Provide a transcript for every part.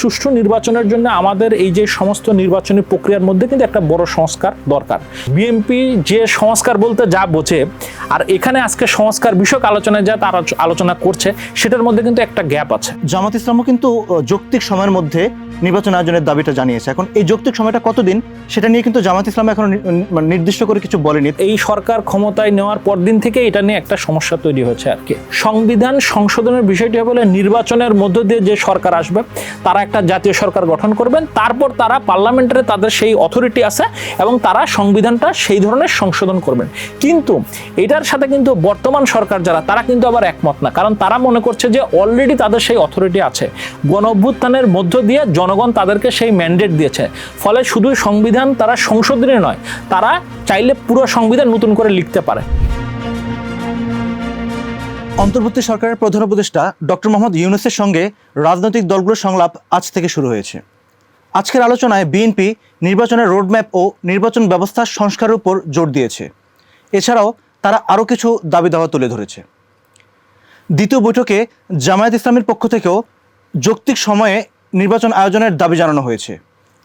সুষ্ঠু নির্বাচনের জন্য আমাদের এই যে সমস্ত নির্বাচনী প্রক্রিয়ার মধ্যে কিন্তু একটা বড় সংস্কার দরকার। বিএনপি যে সংস্কার বলতে যা বোঝে আর এখানে আজকে সংস্কার বিষয়ক আলোচনায় যা তারা আলোচনা করছে সেটার মধ্যে কিন্তু একটা গ্যাপ আছে। জামাত ইসলামও কিন্তু যৌক্তিক সময়ের মধ্যে নির্বাচন আয়োজনের দাবিটা জানিয়েছে। এখন এই যৌক্তিক সময়টা কতদিন সেটা নিয়ে কিন্তু জামাত ইসলাম এখন নির্দিষ্ট করে কিছু বলেনি। এই সরকার ক্ষমতায় নেওয়ার পর দিন থেকে এটা নিয়ে একটা সমস্যা তৈরি হয়েছে আর কি। সংবিধান সংশোধনের বিষয়টি হলো নির্বাচনের মধ্য দিয়ে যে সরকার আসবে তারা একটা জাতীয় সরকার গঠন করবেন, তারপর তারা পার্লামেন্টারে তাদের সেই অথরিটি আছে এবং তারা সংবিধানটা সেই ধরনের সংশোধন করবেন। কিন্তু এটার সাথে কিন্তু বর্তমান সরকার যারা, তারা কিন্তু আবার একমত না। কারণ তারা মনে করছে যে অলরেডি তাদের সেই অথরিটি আছে। গণ অভ্যুত্থানের মধ্য দিয়ে জনগণ তাদেরকে সেই ম্যান্ডেট দিয়েছে। ফলে শুধু সংবিধান তারা সংশোধনী নয়, তারা চাইলে পুরো সংবিধান নতুন করে লিখতে পারে। অন্তর্বর্তী সরকারের প্রধান উপদেষ্টা ডক্টর মোহাম্মদ ইউনুসের সঙ্গে রাজনৈতিক দলগুলোর সংলাপ আজ থেকে শুরু হয়েছে। আজকের আলোচনায় বিএনপি নির্বাচনের রোডম্যাপ ও নির্বাচন ব্যবস্থার সংস্কারের উপর জোর দিয়েছে। এছাড়াও তারা আরও কিছু দাবি দাওয়া তুলে ধরেছে। দ্বিতীয় বৈঠকে জামায়াত ইসলামের পক্ষ থেকেও যৌক্তিক সময়ে নির্বাচন আয়োজনের দাবি জানানো হয়েছে।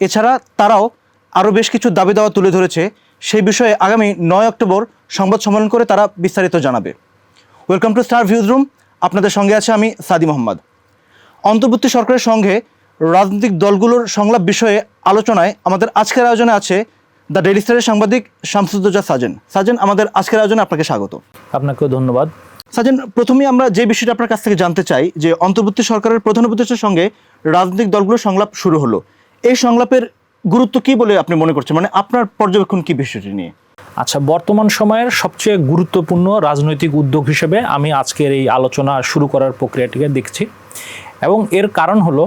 এছাড়া তারাও আরও বেশ কিছু দাবি দাওয়া তুলে ধরেছে। সেই বিষয়ে আগামী নয় অক্টোবর সংবাদ সম্মেলন করে তারা বিস্তারিত জানাবে। Welcome to star views room আপনাদের সঙ্গে আছে আমি সাদি মোহাম্মদ। অন্তর্বর্তী সরকারের সঙ্গে রাজনৈতিক দলগুলোর সংলাপ বিষয়ে আলোচনায় আমাদের আজকের আয়োজনে আছে দ্য ডেলি স্টারের সাংবাদিক শামসুদ্দোজা সাজেন। সাজেন আমাদের আজকের আয়োজনে আপনাকে স্বাগত। আপনাকেও ধন্যবাদ। সাজেন প্রথমেই আমরা যে বিষয়টা আপনার কাছ থেকে জানতে চাই যে অন্তর্বর্তী সরকারের প্রধান উপদেষ্টার সঙ্গে রাজনৈতিক দলগুলোর সংলাপ শুরু হলো। এই সংলাপের গুরুত্ব কি বলে আপনি মনে করছেন? মানে আপনার পর্যবেক্ষণ কি বিষয়টি নিয়ে? আচ্ছা বর্তমান সময়ের সবচেয়ে গুরুত্বপূর্ণ রাজনৈতিক উদ্যোগ হিসেবে আমি আজকের এই আলোচনা শুরু করার প্রক্রিয়াটিকে দেখছি এবং এর কারণ হলো,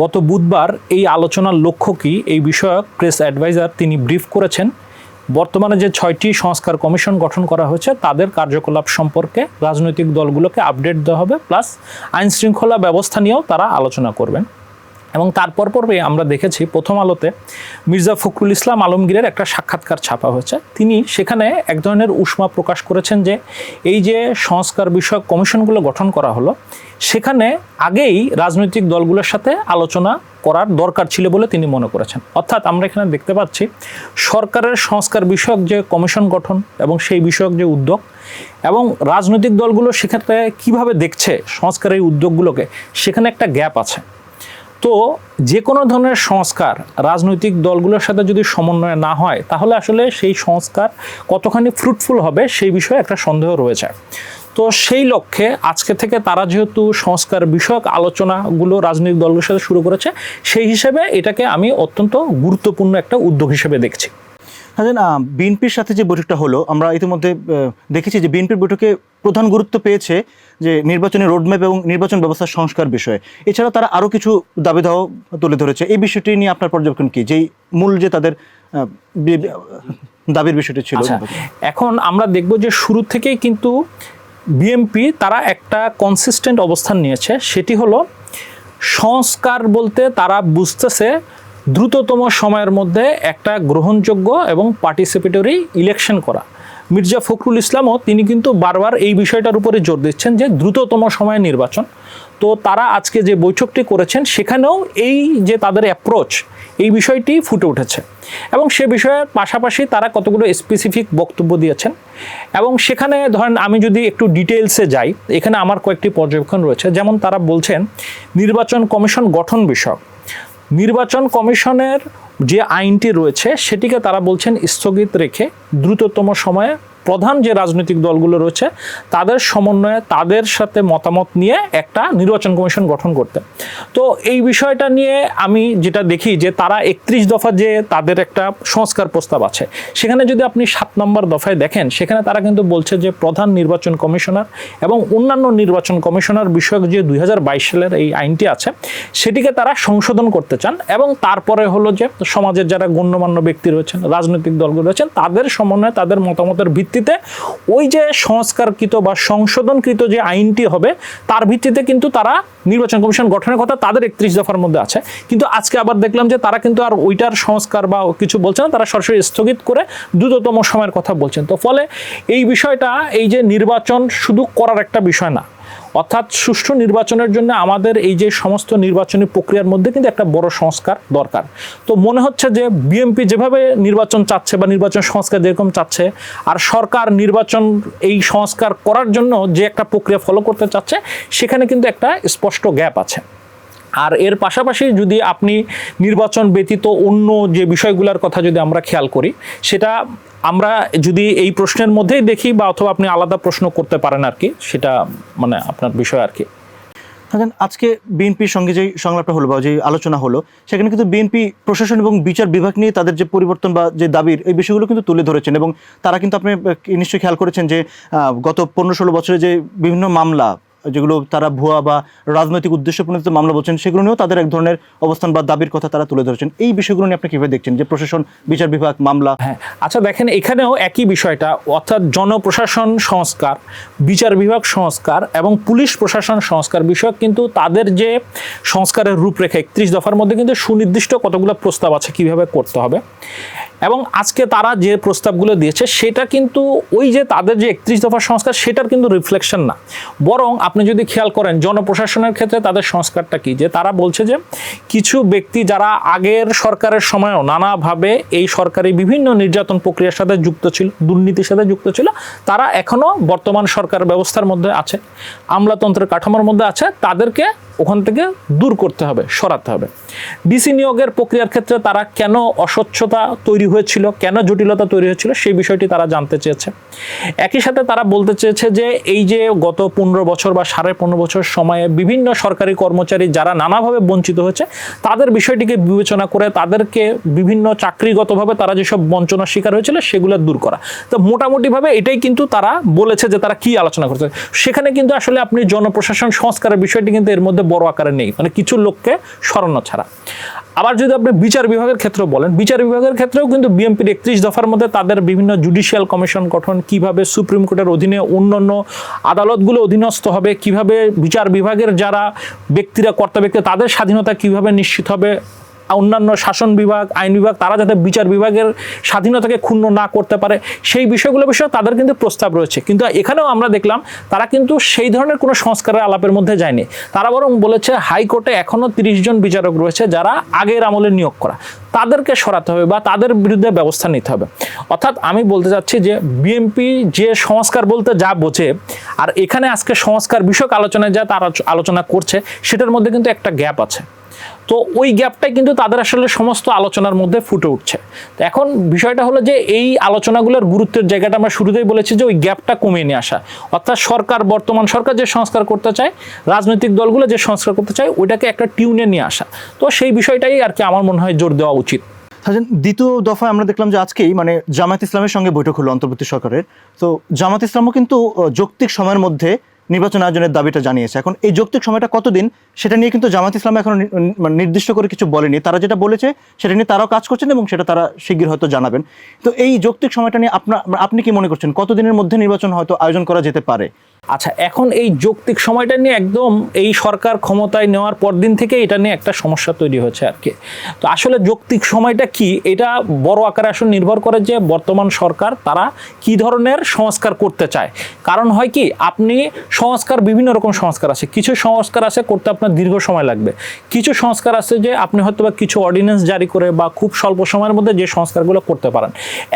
গত বুধবার এই আলোচনার লক্ষ্য কি এই বিষয়ক প্রেস অ্যাডভাইজার তিনি ব্রিফ করেছেন, বর্তমানে যে ছয়টি সংস্কার কমিশন গঠন করা হয়েছে তাদের কার্যকলাপ সম্পর্কে রাজনৈতিক দলগুলোকে আপডেট দেওয়া হবে, প্লাস আইনশৃঙ্খলা ব্যবস্থা নিয়েও তারা আলোচনা করবেন। এবং তারপর পর্বে আমরা দেখেছি প্রথম আলোতে মির্জা ফখরুল ইসলাম আলমগীরের একটা সাক্ষাৎকার ছাপা হয়েছে। তিনি সেখানে এক ধরনের উষ্মা প্রকাশ করেছেন যে, এই যে সংস্কার বিষয়ক কমিশনগুলো গঠন করা হলো, সেখানে আগেই রাজনৈতিক দলগুলোর সাথে আলোচনা করার দরকার ছিল বলে তিনি মনে করেছেন। অর্থাৎ আমরা এখানে দেখতে পাচ্ছি, সরকারের সংস্কার বিষয়ক যে কমিশন গঠন এবং সেই বিষয়ক যে উদ্যোগ এবং রাজনৈতিক দলগুলো সেক্ষেত্রে কীভাবে দেখছে সংস্কারের উদ্যোগগুলোকে, সেখানে একটা গ্যাপ আছে। তো যে কোনো ধরনের সংস্কার রাজনৈতিক দলগুলোর সাথে যদি সমন্বয় না হয়, তাহলে আসলে সেই সংস্কার কতখানি ফ্রুটফুল হবে সেই বিষয়ে একটা সন্দেহ রয়েছে। তো সেই লক্ষ্যে আজকে থেকে তারা যেহেতু সংস্কার বিষয়ক আলোচনাগুলো রাজনৈতিক দলগুলোর সাথে শুরু করেছে, সেই হিসেবে এটাকে আমি অত্যন্ত গুরুত্বপূর্ণ একটা উদ্যোগ হিসেবে দেখছি। সাজেন বিএনপির সাথে যে বৈঠকটা হলো, আমরা ইতিমধ্যে দেখেছি যে বিএনপির বৈঠকে প্রধান গুরুত্ব পেয়েছে যে নির্বাচনী রোডম্যাপ এবং নির্বাচন ব্যবস্থার সংস্কার বিষয়ে। এছাড়া তারা আরও কিছু দাবি দাওয়া তুলে ধরেছে। এই বিষয়টি নিয়ে আপনার পর্যবেক্ষণ কি? যেই মূল যে তাদের দাবির বিষয়টি ছিল। আচ্ছা এখন আমরা দেখব যে শুরু থেকেই কিন্তু বিএমপি তারা একটা কনসিস্টেন্ট অবস্থান নিয়েছে। সেটি হলো সংস্কার বলতে তারা বুঝতেছে দ্রুততম সময়ের মধ্যে একটা গ্রহণযোগ্য এবং পার্টিসিপেটরি ইলেকশন করা। মির্জা ফখরুল ইসলামও তিনি কিন্তু বারবার এই বিষয়টার উপরে জোর দিচ্ছেন যে দ্রুততম সময়ে নির্বাচন। তো তারা আজকে যে বৈঠকটি করেছেন, সেখানেও এই যে তাদের অ্যাপ্রোচ এই বিষয়টি ফুটে উঠেছে। এবং সে বিষয়ের পাশাপাশি তারা কতগুলো স্পেসিফিক বক্তব্য দিয়েছেন। এবং সেখানে ধরেন আমি যদি একটু ডিটেলসে যাই, এখানে আমার কয়েকটি পর্যবেক্ষণ রয়েছে। যেমন তারা বলছেন, নির্বাচন কমিশন গঠন বিষয়ক। নির্বাচন কমিশনের যে আইনটি রয়েছে সেটিকে তারা বলছেন স্থগিত রেখে দ্রুততম সময়ে প্রধান যে রাজনৈতিক দলগুলো রয়েছে, তাদের সমন্বয়ে তাদের সাথে মতামত নিয়ে একটা নির্বাচন কমিশন গঠন করতে। তো এই বিষয়টা নিয়ে আমি যেটা দেখি যে তারা একত্রিশ দফা যে তাদের একটা সংস্কার প্রস্তাব আছে, সেখানে যদি আপনি সাত নম্বর দফায় দেখেন, সেখানে তারা কিন্তু বলছে যে প্রধান নির্বাচন কমিশনার এবং অন্যান্য নির্বাচন কমিশনার বিষয়ক যে দুই হাজার বাইশ সালের এই আইনটি আছে, সেটিকে তারা সংশোধন করতে চান এবং তারপরে হলো যে সমাজের যারা গণ্যমান্য ব্যক্তি রয়েছেন, রাজনৈতিক দলগুলো রয়েছেন, তাদের সমন্বয়ে তাদের মতামতের ভিত্তিতে ওই যে সংস্কারকৃত বা সংশোধনকৃত যে আইনটি হবে, তার ভিত্তিতে কিন্তু তারা নির্বাচন কমিশন গঠনের কথা তাদের একত্রিশ দফার মধ্যে আছে। কিন্তু আজকে আবার দেখলাম যে তারা কিন্তু আর ওইটার সংস্কার বা কিছু বলছে না, তারা সরাসরি স্থগিত করে দ্রুততম সময়ের কথা বলছেন। তো ফলে এই বিষয়টা, এই যে নির্বাচন শুধু করার একটা বিষয় না অর্থাৎ সুষ্ঠু নির্বাচনের জন্য আমাদের এই যে সমস্ত নির্বাচনী প্রক্রিয়ার মধ্যে কিন্তু একটা বড় সংস্কার দরকার। তো মনে হচ্ছে যে বিএনপি যেভাবে নির্বাচন চাচ্ছে বা নির্বাচন সংস্কার যেরকম চাচ্ছে, আর সরকার নির্বাচন এই সংস্কার করার জন্য যে একটা প্রক্রিয়া ফলো করতে চাচ্ছে, সেখানে কিন্তু একটা স্পষ্ট গ্যাপ আছে। আর এর পাশাপাশি যদি আপনি নির্বাচন ব্যতীত অন্য যে বিষয়গুলোর কথা যদি আমরা খেয়াল করি, সেটা আমরা যদি এই প্রশ্নের মধ্যেই দেখি বা অথবা আপনি আলাদা প্রশ্ন করতে পারেন আর কি, সেটা মানে আপনার বিষয় আর কি। থাকেন, আজকে বিএনপির সঙ্গে যে সংলাপটা হলো বা যে আলোচনা হলো, সেখানে কিন্তু বিএনপি প্রশাসন এবং বিচার বিভাগ নিয়ে তাদের যে পরিবর্তন বা যে দাবির, এই বিষয়গুলো কিন্তু তুলে ধরেছেন এবং তারা কিন্তু আপনি নিশ্চয়ই খেয়াল করেছেন যে গত পনেরো ষোলো বছরে যে বিভিন্ন মামলা যেগুলো তারা ভুয়া বা রাজনৈতিক উদ্দেশ্য প্রণীত মামলা বলছেন, সেগুলো নিয়েও তাদের এক ধরনের অবস্থান বা দাবির কথা তারা তুলে ধরেছেন। এই বিষয়গুলো নিয়ে আপনি কীভাবে দেখছেন যে প্রশাসন, বিচার বিভাগ, মামলা? হ্যাঁ আচ্ছা দেখেন, এখানেও একই বিষয়টা, অর্থাৎ জনপ্রশাসন সংস্কার, বিচার বিভাগ সংস্কার এবং পুলিশ প্রশাসন সংস্কার বিষয়ক কিন্তু তাদের যে সংস্কারের রূপরেখা, একত্রিশ দফার মধ্যে কিন্তু সুনির্দিষ্ট কতগুলো প্রস্তাব আছে, কীভাবে করতে হবে। এবং আজকে তারা যে প্রস্তাবগুলো দিয়েছে, সেটা কিন্তু ওই যে তাদের যে একত্রিশ দফার সংস্কার, সেটার কিন্তু রিফ্লেকশন না। বরং আপনি যদি খেয়াল করেন, জনপ্রশাসনের ক্ষেত্রে তাদের সংস্কারটা কি? যে তারা বলছে যে কিছু ব্যক্তি যারা আগের সরকারের সময়ও নানাভাবে এই সরকারি বিভিন্ন নির্যাতন প্রক্রিয়ার সাথে যুক্ত ছিল, দুর্নীতির সাথে যুক্ত ছিল, তারা এখনও বর্তমান সরকার ব্যবস্থার মধ্যে আছে, আমলাতন্ত্রের কাঠামোর মধ্যে আছে, তাদেরকে ওখান থেকে দূর করতে হবে, সরাতে হবে। ডিসি নিয়োগের প্রক্রিয়ার ক্ষেত্রে তারা কেন অস্বচ্ছতা তৈরি হয়েছিল, কেন জটিলতা তৈরি হয়েছিল, সেই বিষয়টি তারা জানতে চেয়েছে। একই সাথে তারা বলতে চেয়েছে যে এই যে গত পনেরো বছর বা সাড়ে পনেরো বছর সময়ে বিভিন্ন সরকারি কর্মচারী যারা নানাভাবে বঞ্চিত হয়েছে, তাদের বিষয়টিকে বিবেচনা করে তাদেরকে বিভিন্ন চাকরিগতভাবে তারা যেসব বঞ্চনার শিকার হয়েছিল সেগুলো দূর করা। তো মোটামুটিভাবে এটাই কিন্তু তারা বলেছে যে তারা কি আলোচনা করছে। সেখানে কিন্তু আসলে আপনি জনপ্রশাসন সংস্কারের বিষয়টি কিন্তু এর মধ্যে বড় আকারে নেই মানে কিছু লোককে সরানো ছাড়া। আবার যদি আপনি বিচার বিভাগের ক্ষেত্রে বলেন, বিচার বিভাগের ক্ষেত্রেও কিন্তু বিএনপির একত্রিশ দফার মধ্যে তাদের বিভিন্ন জুডিশিয়াল কমিশন গঠন, কীভাবে সুপ্রিম কোর্টের অধীনে অন্যান্য আদালতগুলো অধীনস্থ হবে কীভাবে বিচার বিভাগের যারা ব্যক্তিরা কর্তা ব্যক্তি তাদের স্বাধীনতা কীভাবে নিশ্চিত হবে? অন্যান্য শাসন বিভাগ, আইন বিভাগ, তারা যাতে বিচার বিভাগের স্বাধীনতাকে ক্ষুণ্ণ না করতে পারে, সেই বিষয়গুলো বিষয়ে তাদের কিন্তু প্রস্তাব রয়েছে। কিন্তু এখানেও আমরা দেখলাম, তারা কিন্তু সেই ধরনের কোনো সংস্কারের আলাপের মধ্যে যায়নি। তারা বরং বলেছে, হাইকোর্টে এখনও তিরিশ জন বিচারক রয়েছে যারা আগের আমলে নিয়োগ করা। তাদেরকে সরাতে হবে বা তাদের বিরুদ্ধে ব্যবস্থা নিতে হবে। অর্থাৎ আমি বলতে চাচ্ছি যে, বিএনপি যে সংস্কার বলতে যা বোঝে, আর এখানে আজকে সংস্কার বিষয়ক আলোচনায় যা তারা আলোচনা করছে, সেটার মধ্যে কিন্তু একটা গ্যাপ আছে। তো ওই গ্যাপটাই কিন্তু তাদের আসলে সমস্ত আলোচনার মধ্যে ফুটে উঠছে। তো এখন বিষয়টা হলো যে এই আলোচনাগুলোর গুরুত্বের জায়গাটা আমরা শুরুতেই বলেছি যে ওই গ্যাপটা কমিয়ে নিয়ে আসা। অর্থাৎ সরকার, বর্তমান সরকার যে সংস্কার করতে চায়, রাজনৈতিক দলগুলো যে সংস্কার করতে চায়, ওইটাকে একটা টিউনে নিয়ে আসা। তো সেই বিষয়টাই আর কি আমার মনে হয় জোর দেওয়া উচিত। দ্বিতীয় দফায় আমরা দেখলাম যে আজকেই মানে জামাত ইসলামের সঙ্গে বৈঠক হলো অন্তর্বর্তী সরকারের। তো জামাত ইসলামও কিন্তু যৌক্তিক সময়ের মধ্যে নির্বাচন আয়োজনের দাবিটা জানিয়েছে। এখন এই যৌক্তিক সময়টা কতদিন সেটা নিয়ে কিন্তু জামাত ইসলাম এখন নির্দিষ্ট করে কিছু বলেনি। তারা যেটা বলেছে সেটা নিয়ে তারাও কাজ করছেন এবং সেটা তারা শিগগির হয়তো জানাবেন। তো এই যৌক্তিক সময়টা নিয়ে আপনার আপনি কি মনে করছেন কতদিনের মধ্যে নির্বাচন হয়তো আয়োজন করা যেতে পারে? আচ্ছা এখন এই যৌক্তিক সময়টা নিয়ে একদম এই সরকার ক্ষমতায় নেওয়ার পর দিন থেকে এটা নিয়ে একটা সমস্যা তৈরি হয়েছে আর কি। তো আসলে যৌক্তিক সময়টা কি? এটা বড় আকারে আসলে নির্ভর করে যে বর্তমান সরকার তারা কি ধরনের সংস্কার করতে চায়। কারণ হয় কি, আপনি সংস্কার বিভিন্ন রকম সংস্কার আছে। কিছু সংস্কার আছে করতে আপনার দীর্ঘ সময় লাগবে। কিছু সংস্কার আছে যে আপনি হয়তো বা কিছু অর্ডিন্যান্স জারি করে বা খুব স্বল্প সময়ের মধ্যে যে সংস্কারগুলো করতে পারেন।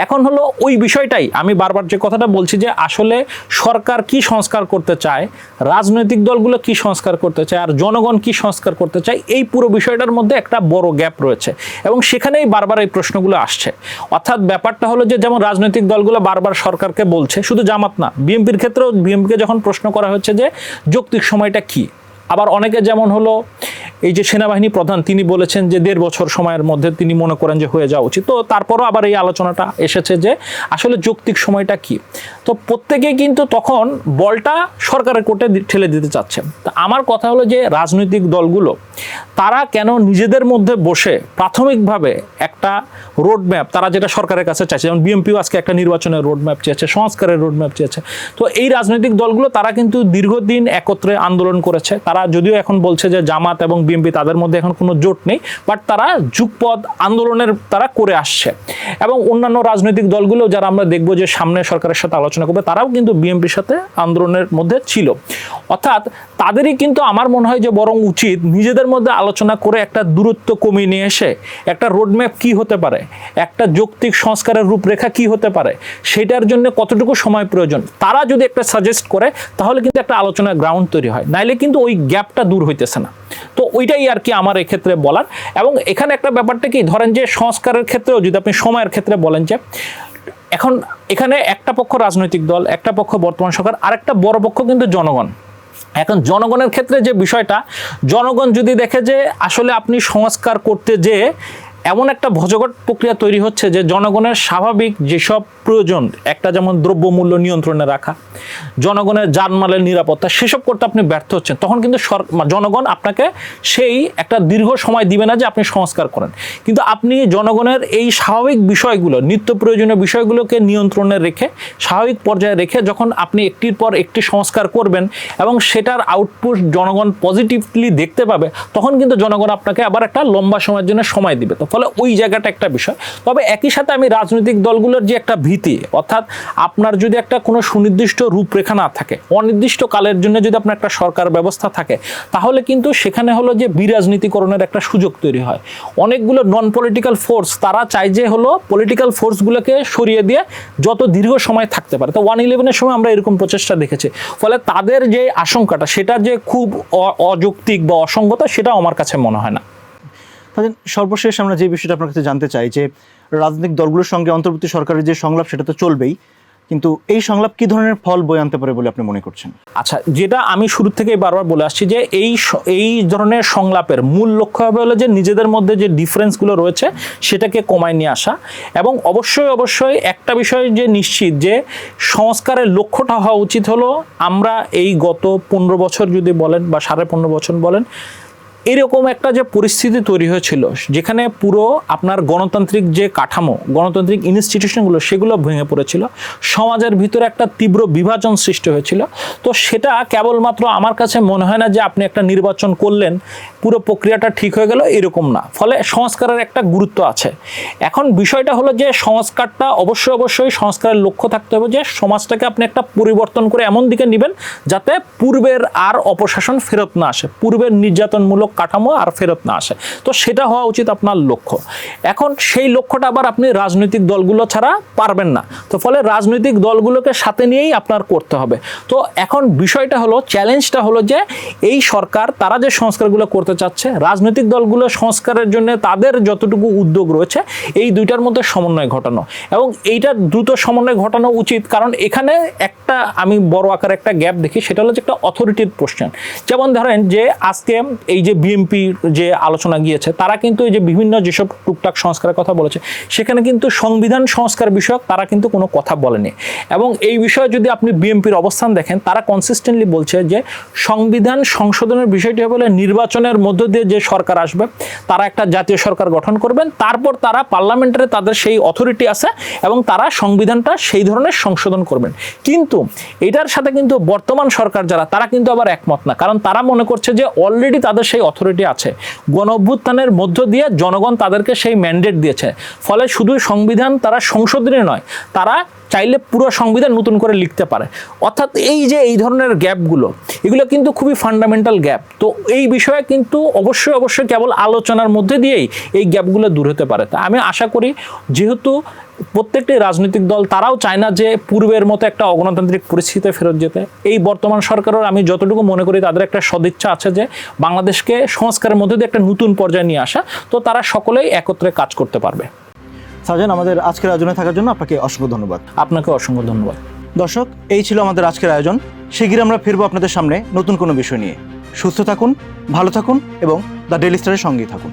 এখন হলো ওই বিষয়টাই, আমি বারবার যে কথাটা বলছি যে আসলে সরকার কি সংস্কার করতে চায়, রাজনৈতিক দলগুলো কি সংস্কার করতে চায়, আর জনগণ কি সংস্কার করতে চায়, এই পুরো বিষয়টার মধ্যে একটা বড় গ্যাপ রয়েছে। এবং সেখানেই বারবার এই প্রশ্নগুলো আসছে। অর্থাৎ ব্যাপারটা হলো যে, যেমন রাজনৈতিক দলগুলো বারবার সরকারকে বলছে, শুধু জামাত না, বিএনপির ক্ষেত্রেও বিএনপিকে যখন প্রশ্ন করা হচ্ছে যে, যৌক্তিক সময়টা কি? আবার অনেকে যেমন হলো এই যে সেনাবাহিনী প্রধান, তিনি বলেছেন যে দেড় বছর সময়ের মধ্যে তিনি মনে করেন যে হয়ে যাওয়া উচিত। তো তারপরও আবার এই আলোচনাটা এসেছে যে আসলে যৌক্তিক সময়টা কি? তো প্রত্যেকে কিন্তু তখন বলটা সরকারের কোর্টে ঠেলে দিতে চাচ্ছে। তা আমার কথা হলো যে রাজনৈতিক দলগুলো, তারা কেন নিজেদের মধ্যে বসে প্রাথমিকভাবে একটা রোড ম্যাপ তারা যেটা সরকারের কাছে চাইছে, যেমন বিএনপিও আজকে একটা নির্বাচনের রোড ম্যাপ চেয়েছে, সংস্কারের রোড ম্যাপ চেয়েছে। তো এই রাজনৈতিক দলগুলো তারা কিন্তু দীর্ঘদিন একত্রে আন্দোলন করেছে। তারা যদিও এখন বলছে যে জামাত এবং বিএনপি তাদের মধ্যে এখন কোনো জোট নেই বাট তারা যুগপদ আন্দোলনের তারা করে আসছে। এবং অন্যান্য রাজনৈতিক দলগুলো যারা আমরা দেখব যে সামনে সরকারের সাথে আলোচনা করবে, তারাও কিন্তু বিএনপির সাথে আন্দোলনের মধ্যে ছিল। অর্থাৎ তাদেরই কিন্তু আমার মনে হয় যে বরং উচিত নিজেদের মধ্যে আলোচনা করে একটা দূরত্ব কমিয়ে নিয়ে এসে একটা রোডম্যাপ কি হতে পারে, একটা যৌক্তিক সংস্কারের রূপরেখা কি হতে পারে, সেটার জন্য কতটুকু সময় প্রয়োজন, তারা যদি একটা সাজেস্ট করে, তাহলে কিন্তু একটা আলোচনার গ্রাউন্ড তৈরি হয়। নাইলে কিন্তু ওই গ্যাপটা দূর হইতেছে না। তো ওইটাই আর কি আমার এক্ষেত্রে বলার। এবং এখানে একটা ব্যাপারটা কি, ধরেন যে সংস্কারের ক্ষেত্রেও যদি আপনি সময়ের ক্ষেত্রে বলেন যে, এখন এখানে একটা পক্ষ রাজনৈতিক দল, একটা পক্ষ বর্তমান সরকার আর একটা বড় পক্ষ কিন্তু জনগণ। এখন জনগণের ক্ষেত্রে যে বিষয়টা, জনগণ যদি দেখে যে আসলে আপনি সংস্কার করতে যে এমন একটা ভজগট প্রক্রিয়া তৈরি হচ্ছে যে জনগণের স্বাভাবিক যেসব প্রয়োজন, একটা যেমন দ্রব্যমূল্য নিয়ন্ত্রণে রাখা, জনগণের জানমালের নিরাপত্তা, সেসব করতে আপনি ব্যর্থ হচ্ছেন। তখন কিন্তু জনগণ আপনাকে সেই একটা দীর্ঘ সময় দিবে না যে আপনি সংস্কার করেন। কিন্তু আপনি জনগণের এই স্বাভাবিক বিষয়গুলো, নিত্য প্রয়োজনীয় বিষয়গুলোকে নিয়ন্ত্রণে রেখে, স্বাভাবিক পর্যায়ে রেখে যখন আপনি একটির পর একটি সংস্কার করবেন এবং সেটার আউটপুট জনগণ পজিটিভলি দেখতে পাবে, তখন কিন্তু জনগণ আপনাকে আবার একটা লম্বা সময়ের জন্য সময় দিবে। তো ফলে ওই জায়গাটা একটা বিষয়। তবে একই সাথে আমি রাজনৈতিক দলগুলোর যে একটা ভীতি, অর্থাৎ আপনার যদি একটা কোনো সুনির্দিষ্ট রূপরেখা না থাকে, অনির্দিষ্ট কালের জন্য যদি আপনার একটা সরকার ব্যবস্থা থাকে, তাহলে কিন্তু সেখানে হলো যে বিরাজনীতিকরণের একটা সুযোগ তৈরি হয়। অনেকগুলো নন পলিটিক্যাল ফোর্স তারা চায় যে হলো পলিটিক্যাল ফোর্সগুলোকে সরিয়ে দিয়ে যত দীর্ঘ সময় থাকতে পারে। তো ওয়ান ইলেভেনের সময় আমরা এরকম প্রচেষ্টা দেখেছি। ফলে তাদের যে আশঙ্কাটা, সেটা যে খুব অযৌক্তিক বা অসঙ্গত, সেটাও আমার কাছে মনে হয় না। তাহলে সর্বশেষ আমরা যে বিষয়টা আপনার কাছে জানতে চাই, যে রাজনৈতিক দলগুলোর সঙ্গে অন্তর্বর্তী সরকারের যে সংলাপ, সেটা তো চলবেই। কিন্তু এই সংলাপ কি ধরনের ফল বয়ে আনতে পারে বলে আপনি মনে করছেন? আচ্ছা যেটা আমি শুরু থেকেই বারবার বলে আসছি যে এই এই ধরনের সংলাপের মূল লক্ষ্য হবে হলো যে নিজেদের মধ্যে যে ডিফারেন্সগুলো রয়েছে, সেটাকে কমায় নিয়ে আসা। এবং অবশ্যই অবশ্যই একটা বিষয় যে নিশ্চিত যে সংস্কারের লক্ষ্যটা হওয়া উচিত হলো, আমরা এই গত পনেরো বছর যদি বলেন বা সাড়ে পনেরো বছর বলেন এরকম একটা যে পরিস্থিতি তৈরি হয়েছিল, যেখানে পুরো আপনার গণতান্ত্রিক যে কাঠামো, গণতান্ত্রিক ইনস্টিটিউশনগুলো সেগুলো ভেঙে পড়েছিল। সমাজের ভিতরে একটা তীব্র বিভাজন সৃষ্টি হয়েছিল। তো সেটা কেবলমাত্র আমার কাছে মনে হয় না যে আপনি একটা নির্বাচন করলেন, পুরো প্রক্রিয়াটা ঠিক হয়ে গেল, এরকম না। ফলে সংস্কারের একটা গুরুত্ব আছে। এখন বিষয়টা হলো যে সংস্কারটা অবশ্যই অবশ্যই সংস্কারের লক্ষ্য থাকতে হবে যে সমাজটাকে আপনি একটা পরিবর্তন করে এমন দিকে নেবেন, যাতে পূর্বের আর অপশাসন ফেরত না আসে। পূর্বের নির্যাতনমূলক কাঠামো আর ফেরত না আসে। তো সেটা হওয়া উচিত আপনার লক্ষ্য। এখন সেই লক্ষ্যটা আবার আপনি রাজনৈতিক দলগুলো ছাড়া পারবেন না। তো ফলে রাজনৈতিক দলগুলোকে সাথে নিয়েই আপনার করতে হবে। তো এখন বিষয়টা হলো চ্যালেঞ্জটা হলো যে এই সরকার, তারা যে সংস্কারগুলো করতে চাচ্ছে, রাজনৈতিক দলগুলো সংস্কারের জন্য তাদের যতটুকু উদ্যোগ রয়েছে, এই দুইটার মধ্যে সমন্বয় ঘটানো। এবং এইটা দ্রুত সমন্বয় ঘটানো উচিত, কারণ এখানে একটা আমি বড় আকার একটা গ্যাপ দেখি, সেটা হলো যে একটা অথরিটির কোশ্চেন যেমন ধরেন যে আজকে এই যে বিএমপি যে আলোচনা গিয়েছে, তারা কিন্তু এই যে বিভিন্ন যেসব টুকটাক সংস্কারের কথা বলেছে, সেখানে কিন্তু সংবিধান সংস্কার বিষয়ক তারা কিন্তু কোনো কথা বলেনি। এবং এই বিষয়ে যদি আপনি বিএমপির অবস্থান দেখেন, তারা কনসিস্টেন্টলি বলছে যে সংবিধান সংশোধনের বিষয়টি হবে নির্বাচনের মধ্য দিয়ে যে সরকার আসবে, তারা একটা জাতীয় সরকার গঠন করবেন, তারপর তারা পার্লামেন্টারে তাদের সেই অথরিটি আছে এবং তারা সংবিধানটা সেই ধরনের সংশোধন করবেন। কিন্তু এটার সাথে কিন্তু বর্তমান সরকার যারা, তারা কিন্তু আবার একমত না, কারণ তারা মনে করছে যে অলরেডি তাদের সেই অথরিটি আছে। গণ অভ্যুত্থানের মধ্য দিয়ে জনগণ তাদেরকে সেই ম্যান্ডেট দিয়েছে। ফলে শুধু সংবিধান তারা সংশোধনী নয়, তারা চাইলে পুরো সংবিধান নতুন করে লিখতে পারে। অর্থাৎ এই যে এই ধরনের গ্যাপগুলো, এগুলো কিন্তু খুবই ফান্ডামেন্টাল গ্যাপ। তো এই বিষয়ে কিন্তু অবশ্যই অবশ্যই কেবল আলোচনার মধ্যে দিয়েই এই গ্যাপগুলো দূর হতে পারে। তা আমি আশা করি, যেহেতু প্রত্যেকটি রাজনৈতিক দল তারাও চায় না যে পূর্বের মতো একটা অগণতান্ত্রিক পরিস্থিতিতে ফেরত যেতে। এই বর্তমান সরকারের আমি যতটুকু মনে করি তাদের একটা সদিচ্ছা আছে যে বাংলাদেশকে সংস্কারের মধ্যে দিয়ে একটা নতুন পর্যায়ে নিয়ে আসা তো তারা সকলেই একত্রে কাজ করতে পারবে। সাজান আমাদের আজকের আয়োজনে থাকার জন্য আপনাকে অসংখ্য ধন্যবাদ। আপনাকে অসংখ্য ধন্যবাদ। দর্শক এই ছিল আমাদের আজকের আয়োজন। শিগগির আমরা ফিরবো আপনাদের সামনে নতুন কোনো বিষয় নিয়ে। সুস্থ থাকুন ভালো থাকুন এবং দ্য ডেলি স্টারের সঙ্গেই থাকুন।